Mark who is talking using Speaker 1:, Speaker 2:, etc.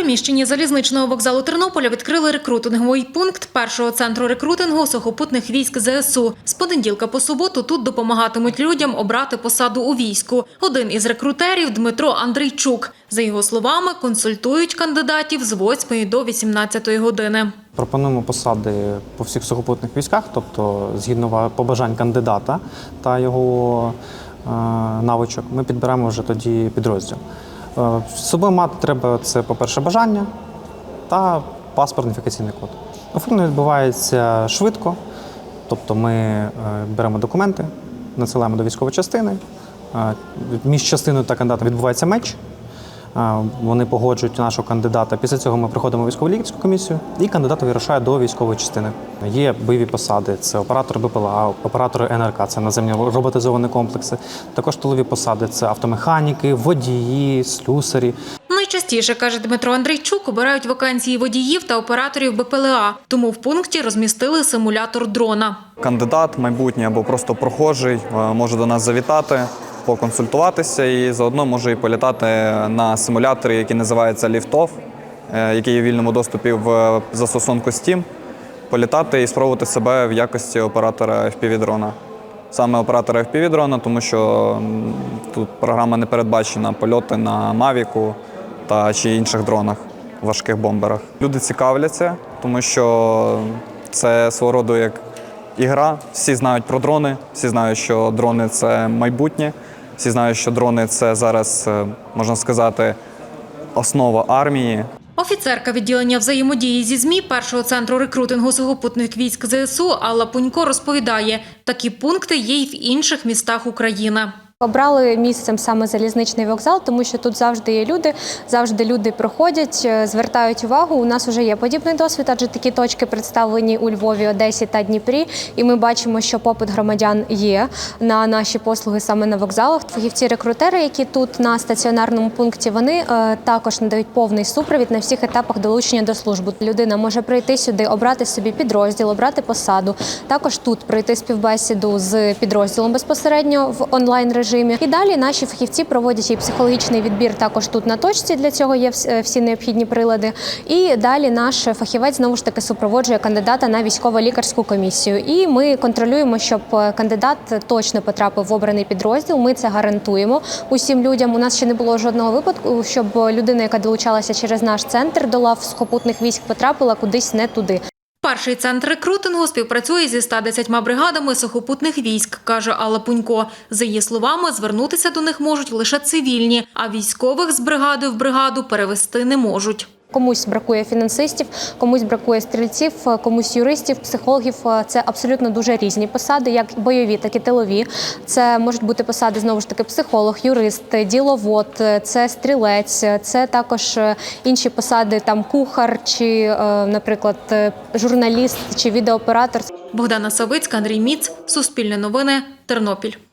Speaker 1: приміщенні залізничного вокзалу Тернополя відкрили рекрутинговий пункт першого центру рекрутингу сухопутних військ ЗСУ. З понеділка по суботу тут допомагатимуть людям обрати посаду у війську. Один із рекрутерів Дмитро Андрійчук. За його словами, консультують кандидатів з 8 до 18 години.
Speaker 2: Пропонуємо посади по всіх сухопутних військах, тобто згідно побажань кандидата та його е, навичок, ми підберемо вже тоді підрозділ. Е, з собою мати треба це, по-перше, бажання та паспорт ідентифікаційний код. Оформлення відбувається швидко, тобто ми е, беремо документи, надсилаємо до військової частини. Е, Між частиною та кандидатом відбувається меч. Вони погоджують нашого кандидата. Після цього ми приходимо в військово лікарську комісію, і кандидат вирушає до військової частини. Є бойові посади: це оператор БПЛА, оператори НРК, це наземні роботизовані комплекси. Також тилові посади це автомеханіки, водії, слюсарі.
Speaker 1: Найчастіше, каже Дмитро Андрійчук, обирають вакансії водіїв та операторів БПЛА. Тому в пункті розмістили симулятор дрона.
Speaker 3: кандидат майбутній або просто прохожий е, може до нас завітати, поконсультуватися і заодно може і політати на симуляторі, який називається Liftoff, е, який є в вільному доступі в застосунку Steam, політати і спробувати себе в якості оператора FPV-дрона. Саме оператора FPV-дрона, тому що тут програма не передбачена польоти на Мавіку та чи інших дронах, важких бомберах. Люди цікавляться, тому що це свого роду як ігра. Всі знають про дрони, всі знають, що дрони це майбутнє, всі знають, що дрони це зараз, е, можна сказати, основа армії.
Speaker 1: Офіцерка відділення взаємодії зі ЗМІ першого центру рекрутингу сухопутних військ ЗСУ Алла Пунько розповідає, такі пункти є й в інших містах України.
Speaker 4: Обрали місцем саме залізничний вокзал, тому що тут завжди є люди, завжди люди проходять, е, звертають увагу. У нас вже є подібний досвід, адже такі точки представлені у Львові, Одесі та Дніпрі. І ми бачимо, що попит громадян є на наші послуги саме на вокзалах. Фахівці-рекрутери, які тут на стаціонарному пункті, вони е, також надають повний супровід на всіх етапах долучення до служби. Людина може прийти сюди, обрати собі підрозділ, обрати посаду. Також тут пройти співбесіду з підрозділом безпосередньо в онлайн режимі. І далі наші фахівці проводять і психологічний відбір також тут на точці. Для цього є е, всі необхідні прилади. І далі наш фахівець знову ж таки супроводжує кандидата на військово-лікарську комісію. І ми контролюємо, щоб е, кандидат точно потрапив в обраний підрозділ. Ми це гарантуємо усім людям. У нас ще не було жодного випадку, щоб людина, яка долучалася через наш центр до лав сухопутних військ, потрапила кудись не туди.
Speaker 1: Перший центр рекрутингу співпрацює зі 110 бригадами сухопутних військ, каже Алла Пунько. За її словами, звернутися до них можуть лише цивільні, а військових з бригади в бригаду перевести не можуть.
Speaker 4: Комусь бракує фінансистів, комусь бракує стрільців, комусь юристів, психологів. Це абсолютно дуже різні посади, як бойові, так і тилові. Це можуть бути посади знову ж таки психолог, юрист, діловод, це стрілець, це також е, інші посади, там кухар чи, е, наприклад, е, журналіст чи відеооператор.
Speaker 1: Богдана Савицька, Андрій Міц, Суспільне новини, Тернопіль.